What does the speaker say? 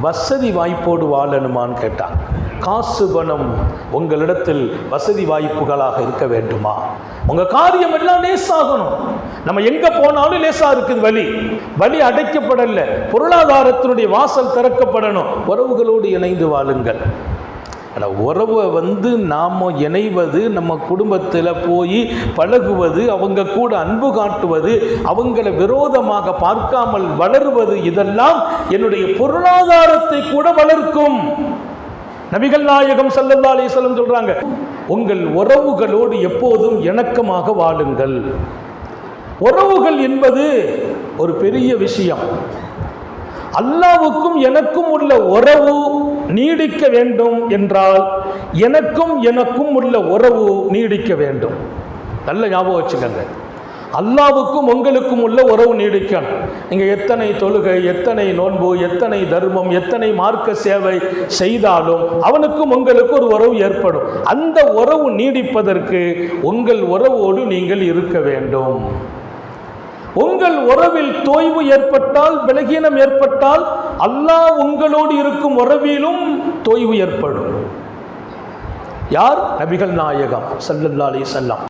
வசதி வாய்ப்போடு வாழணுமான்னு கேட்டான். காசு பணம் உங்களிடத்தில் வசதி வாய்ப்புகளாக இருக்க வேண்டுமா? உங்கள் காரியம் எல்லாம் லேசாகணும். நம்ம எங்கே போனாலும் லேசாக இருக்குது வழி வழி அடைக்கப்படலை. பொருளாதாரத்தினுடைய வாசல் திறக்கப்படணும். உறவுகளோடு இணைந்து வாழுங்கள். ஆனால் உறவை வந்து நாம் இணைவது நம்ம குடும்பத்தில் போய் பழகுவது அவங்க கூட அன்பு காட்டுவது அவங்கள விரோதமாக பார்க்காமல் வளருவது இதெல்லாம் என்னுடைய பொருளாதாரத்தை கூட வளர்க்கும். நபிகள் நாயகம் சல்லல்லா அலிஸ்லம் சொல்றாங்க உங்கள் உறவுகளோடு எப்போதும் இணக்கமாக வாழுங்கள். உறவுகள் என்பது ஒரு பெரிய விஷயம். அல்லாவுக்கும் எனக்கும் உள்ள உறவு நீடிக்க வேண்டும் என்றால் எனக்கும் எனக்கும் உள்ள உறவு நீடிக்க வேண்டும். நல்ல ஞாபகம் வச்சுக்கங்க. அல்லாவுக்கும் உங்களுக்கும் உள்ள உறவு நீடிக்கணும். நீங்கள் எத்தனை தொழுகை எத்தனை நோன்பு எத்தனை தர்மம் எத்தனை மார்க்க சேவை செய்தாலும் அவனுக்கும் உங்களுக்கு ஒரு உறவு ஏற்படும். அந்த உறவு நீடிப்பதற்கு உங்கள் உறவோடு நீங்கள் இருக்க வேண்டும். உங்கள் உறவில் தோய்வு ஏற்பட்டால் பலகீனம் ஏற்பட்டால் அல்லாஹ் உங்களோடு இருக்கும் உறவிலும் தோய்வு ஏற்படும். யார்? நபிகள் நாயகம் சல்லல்லா அலி செல்லாம்